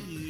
แ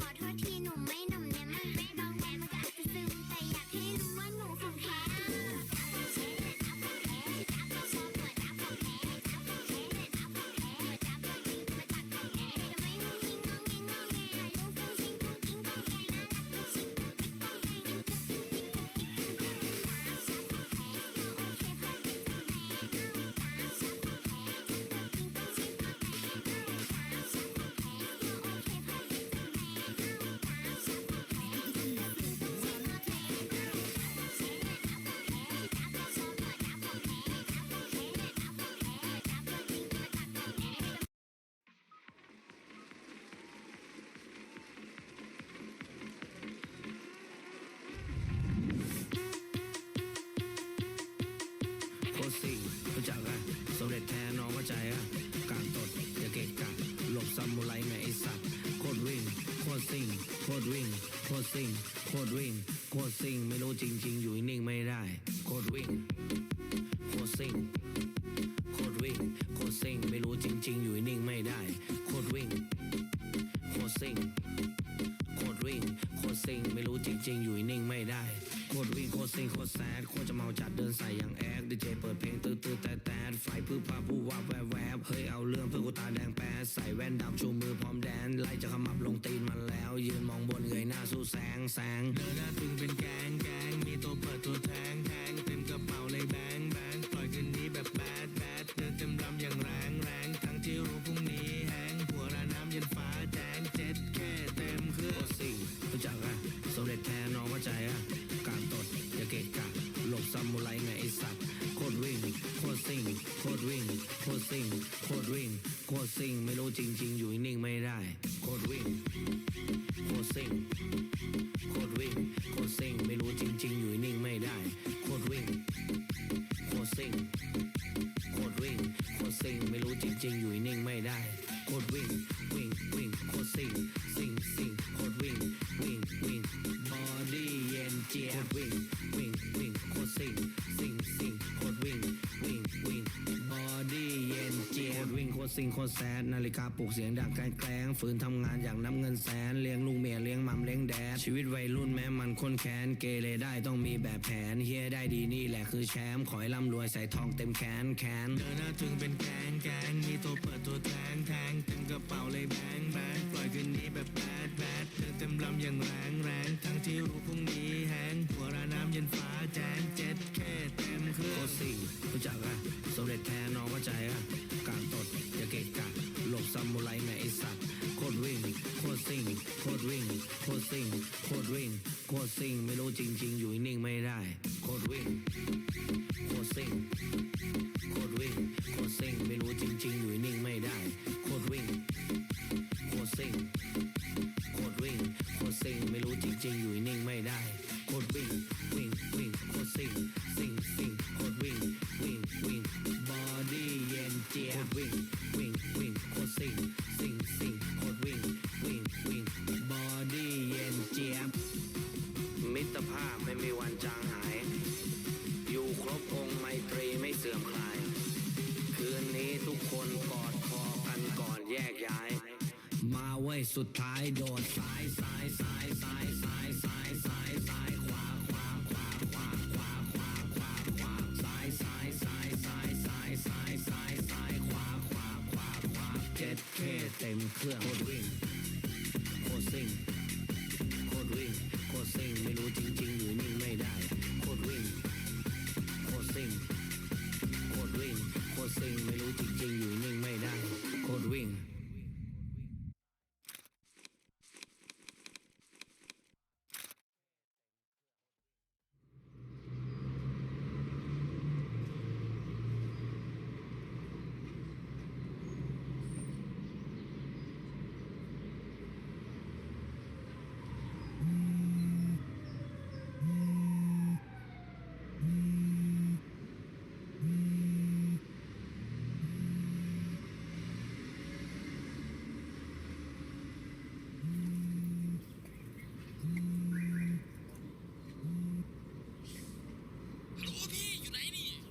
ขอโทษที ตรซิ่งโคตรวิ่งโคตรซิ่งไม่รู้จริง ๆ อยู่นิ่งไม่ได้โคตรวิ่งโคตรซิ่งโคตรวิ่งโคตรซิ่งไม่รู้จริง ๆ อยู่นิ่งไม่ได้โคตรวิ่งโคตรซิ่งโคตรวิ่งโคตรซิ่งไม่รู้จริง ๆ อยู่นิ่งไม่ได้โคตรวิ่งโคตรซิ่งโคตรแซดโคตรจะเมาจัดเดินใส่อย่างแอคดีเจเปิดเพลงตื้อตื้อแต่แต่ไฟพื้นผ้าผู้ว่าแวบแวบเฮ้ยเอาเรื่องเพื่อกูตาแดงแป๊ดใส่แว่นดำชูมือพร้อมแดนไล่จะขมับลงตีนมันแล้ว ยืนมองบน สู่แสงแสงเดินหน้าตึงเป็นแกงแกงมีตัวเปิดตัวแทงแทงเต็มกระเป๋าเลยแบง ตรวิ่งโคตรซิ่งไม่รู้จริง ๆ อยู่นิ่งไม่ได้โคตรวิ่งโคตรซิ่งโคตรวิ่งโคตรซิ่งไม่รู้จริง ๆ อยู่นิ่งไม่ได้โคตรวิ่งโคตรซิ่งโคตรวิ่งโคตรซิ่งไม่รู้จริง ๆ อยู่นิ่งไม่ได้โคตรวิ่งวิ่งวิ่งโคตรซิ่งซิ่งซิ่งโคตรวิ่งวิ่งวิ่งบอดี้เย็นเจี๊ยบโคตรวิ่งวิ่งวิ่งโคตรซิ่งซิ่งซิ่งโคตรวิ่งวิ่งวิ่งบอดี้ ตรวิ่งโคตรซิ่งโคตรแซดนาฬิกาปลุกเสียงดังแกล้งแกล้งฝืนทำงานอย่างน้ำเงินแสนเลี้ยงลูกเมียเลี้ยงมัมเลี้ยงแดดชีวิตวัยรุ่นแม้มันค้นแค้นเกเรได้ต้องมีแบบแผนเฮียได้ดีนี่แหละคือแชมป์ขอให้ร่ำรวยใส่ทองเต็มแขนแขนเดินหน้าถึงเป็นแกงแกงมีตัวเปิดตัวแทงแทงเต็มกระเป๋าเลยแบงแบงปล่อยคืนนี้แบบแบดแบดเดินเต็มลำอย่างแรงแรงทั้งที่รู้พรุ่งนี้แห้งหัวราน้ำเย็นฟ้าแจ้งเจ็ดแค่เต็มเครื่องโคตรสิ่งรู้จักอะสำเร็จแทนน้องเข้าใจอะการตดอย่าเกะกะหลบซามูไรไงไอสัตว์โคตรวิ่งโคตรซิ่งโคตรวิ่งโคตรซิ่งโคตรวิ่งโคตรซิ่งไม่รู้จริง ๆ อยู่นิ่งไม่ได้โคตรวิ่งโคตรซิ่งโคตรวิ่งโคตรซิ่งไม่รู้จริง ๆ อยู่นิ่งไม่ได้โคตรวิ่งโคตรซิ่งโคตรวิ่งโคตรซิ่งไม่รู้จริง ๆ อยู่ tide or fire.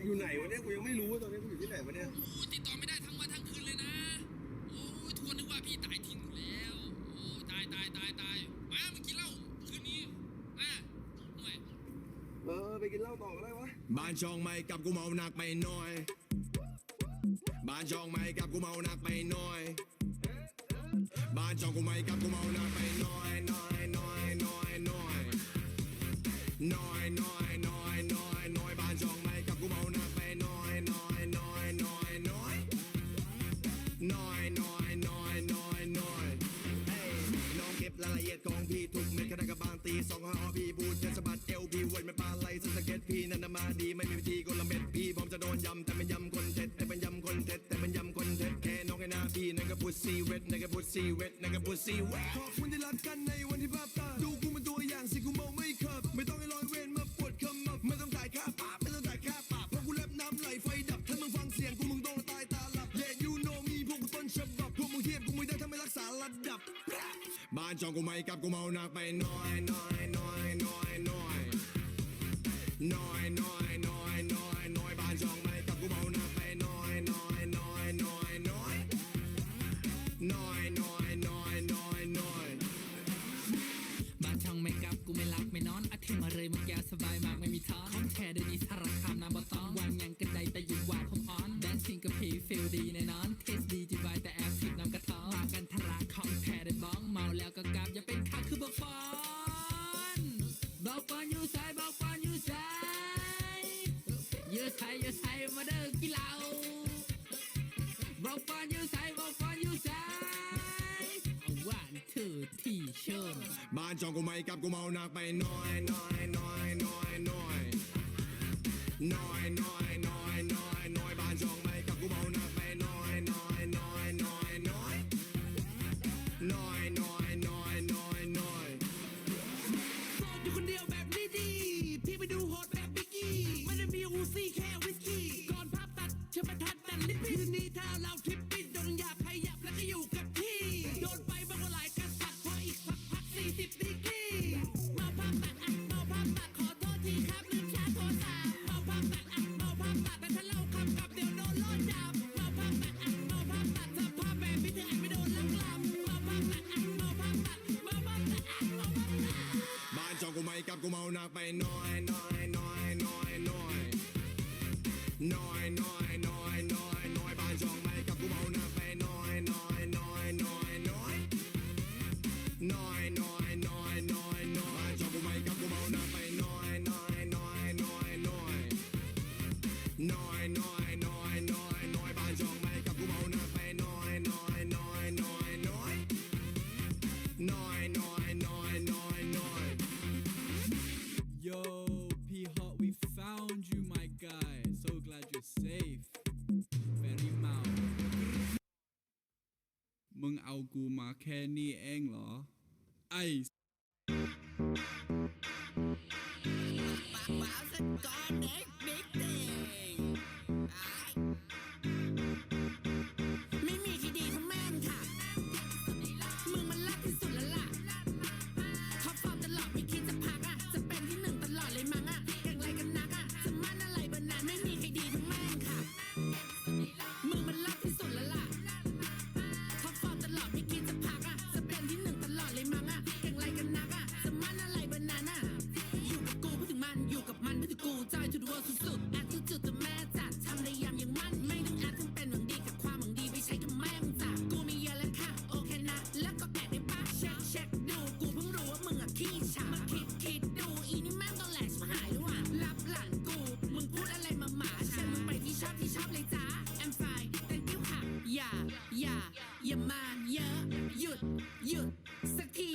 อยู่ไหนวะเนี่ยกูยังไม่รู้ว่าตอนนี้กูอยู่ที่ไหนวะเนี่ย โอ้ยติดต่อไม่ได้ทั้งวันทั้งคืนเลยนะ โอ้ยทุกคนนึกว่าพี่ตายทิ้งอยู่แล้ว โอ้ยตายตายตายตายมามากินเหล้าคืนนี้มาหน่อยเออไปกินเหล้าต่อก็ได้วะ บ้านช่องไม่กับกูเมาหนักไปหน่อย บ้านช่องไม่กับกูเมาหนักไปหน่อย บ้านช่องกูไม่กับกูเมาหนักไปหน่อยหน่อย สิวขอบคุณที่รักกันในวันที่ภาพตาดูกูมันตัวอย่างสิกูเมาไม่ขับ ไม่ต้องให้ลอยเวรมาปวดคำมับไม่ต้องจ่ายค่าปรัไม่ต้องจ่ายค่าปรับเพราะกูแลบน้ำไหลไฟดับ ถ้ามึงฟังเสียงกูมึงโดนตายตาหลับ Yeah you know me พวกกูต้นฉบับพวกมึงเทียบกูไม่ได้ถ้าไม่รักษาระดับ บ้านจองกูไม่กลับกูเมาหนักไปหน้อยหน้อยหน้อยหน้อยหน้น้อย ที่เชื่บ้านจองกูไม่กลับกูเมาหนักไปหน้อยหน้อยหน้อยหน้อยหน้อยหน้อยน้อย mau nak ไปน้อย มึงเอากูมาแค่นี้เองเหรอ ไอ้ไม่มีที่ดีเท่าแม่งค่ะ มึงมันลักที่สุดล้ล่ะท็อปอร์มตลอดไม่คิดจะพักอะ จะเป็นที่หนึ่งตลอดเลยมั้งอะอย่างไรกันนักอะจะมั่นอะไรเบอร์นั้นไม่มีใครดีเท่าแม่งค่ะ มึงมันลักที่สุด อบที่ชอบเลยจ้า I'm fine thank you ค่ะอย่าอย่าอย่ามาเยอะ หยุดหยุดสักที